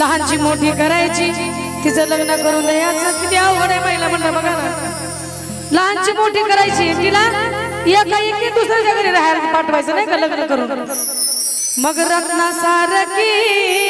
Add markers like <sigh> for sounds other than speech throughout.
लहानची मोठी करायची तिचं लग्न करून द्यायचं किती आवड आहे महिला म्हणलं बघा लहानची मोठी करायची तिला एका एक दुसऱ्याच्या घरी राहायला पाठवायचं नाही का लग्न करून मग रत्ना सारखी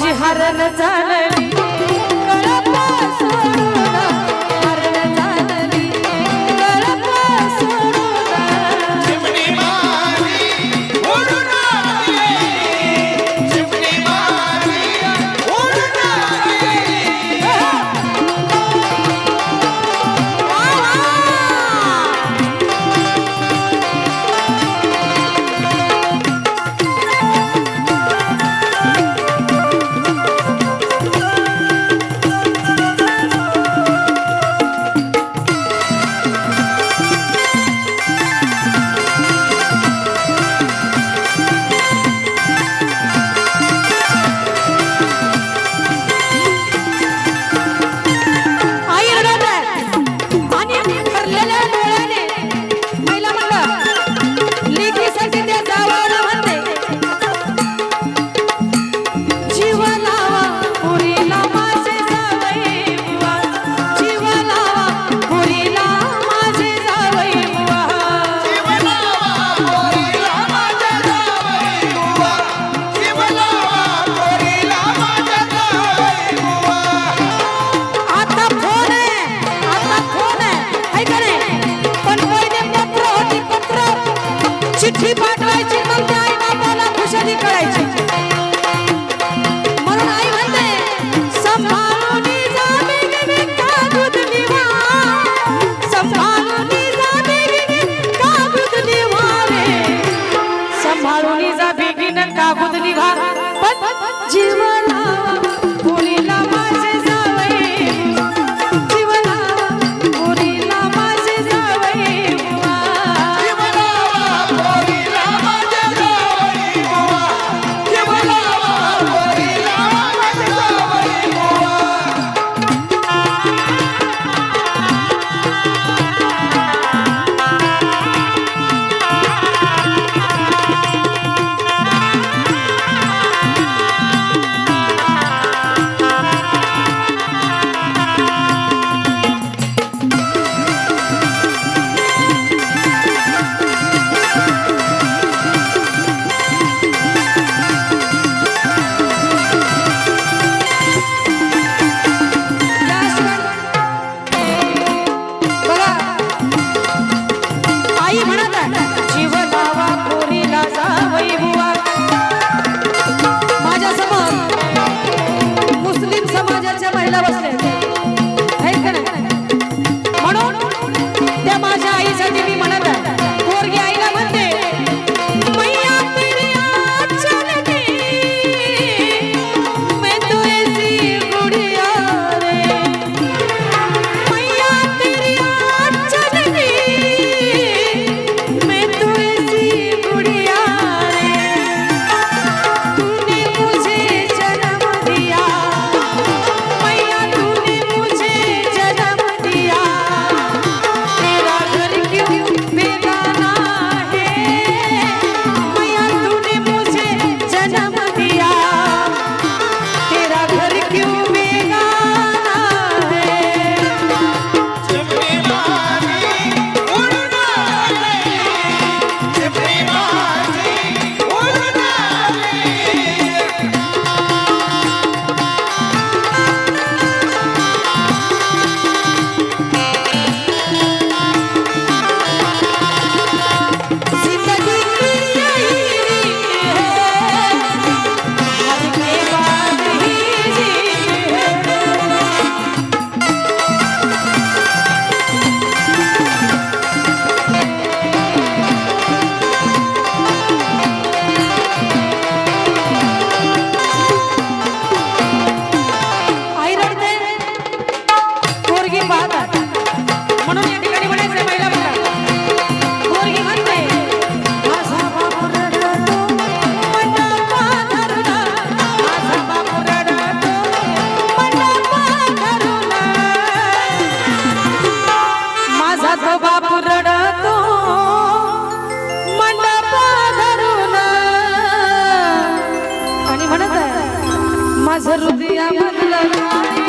माझी हरण झालं Thank. <laughs> মাঝে রুদিয়া মন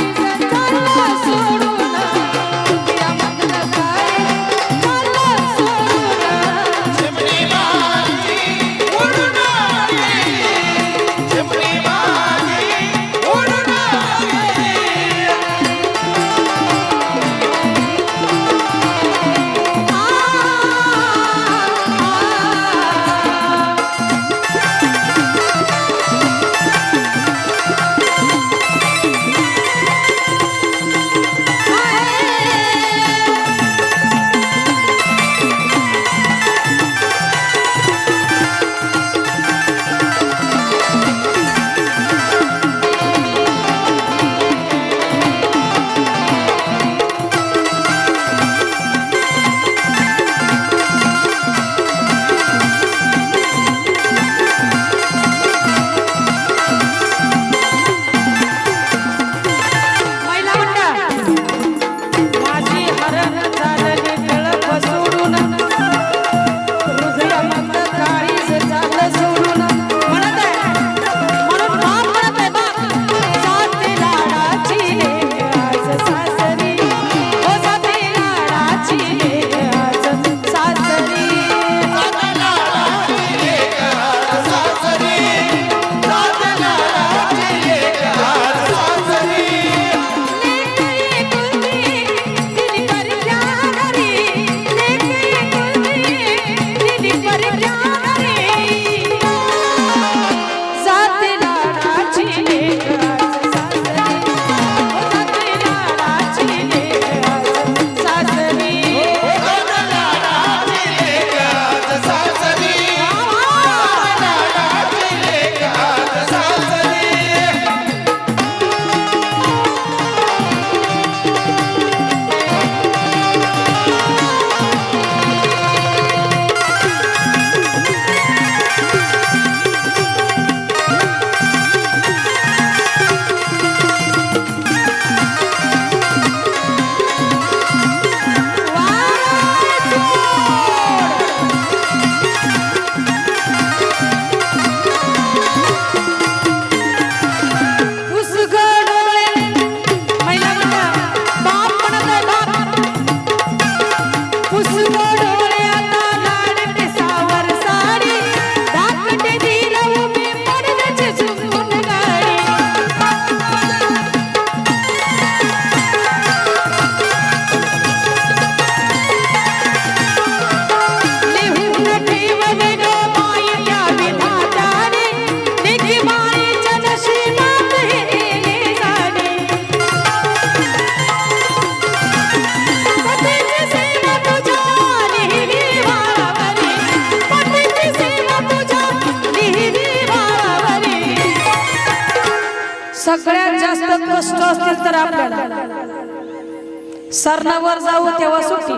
स्वर्णावर जाऊ तेव्हा सुट्टी.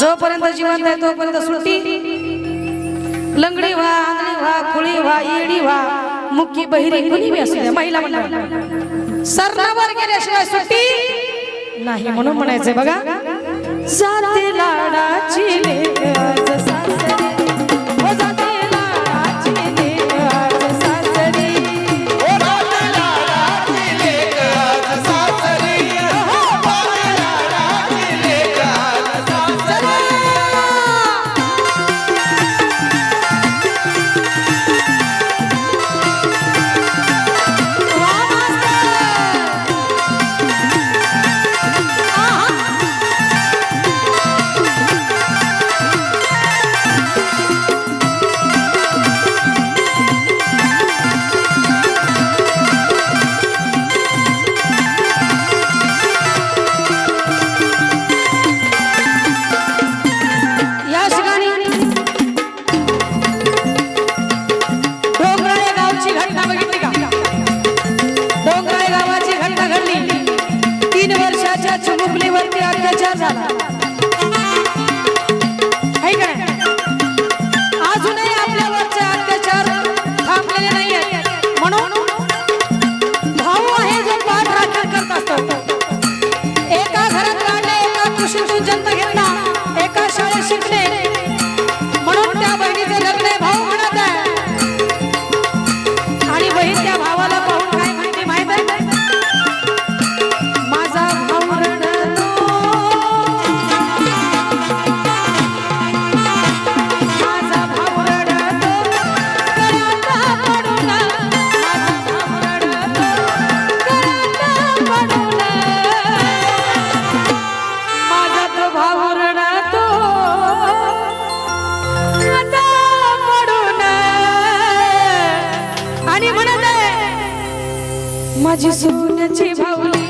जोपर्यंत जिवंत आहे तोपर्यंत सुट्टी. लंगडी व्हा आंगडी व्हा खुळी व्हा येडी व्हा मुक्की बहिरी कुणी बी असू महिला मंडळ. सरणावर गेल्याशिवाय सुट्टी नाही म्हणून म्हणायचंय बघा. जाते लाडाची শুনে माझी सोन्याची भावली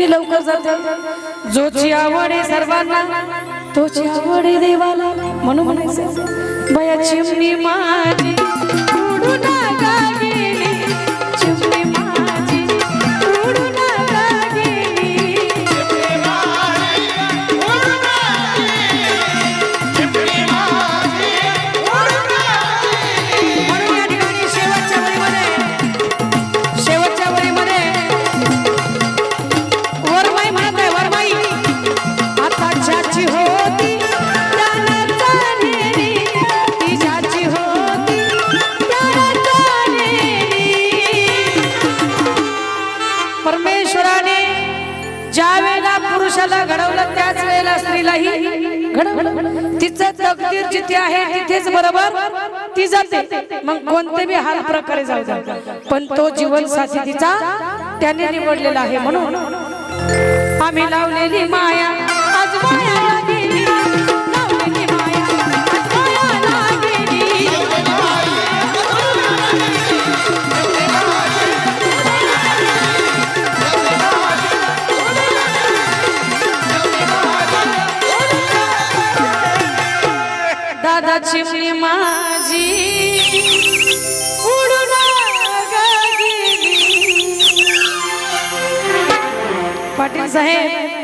कोणी लवकर जाते? जोची आवड आहे सर्वांना. तोची आवड आहे देवाला. म्हणून म्हणायचं बया चिमणी माझी तकदीर जिथे आहे तिथेच बरोबर ती जाते. मग कोणते बी हाल प्रकारे जाऊ द्या. पण तो जीवन साथी तिचा त्याने निवडलेला आहे म्हणून. आम्ही लावलेली माया आज माया. चिमणी माझी उडून गेली पाटील साहेब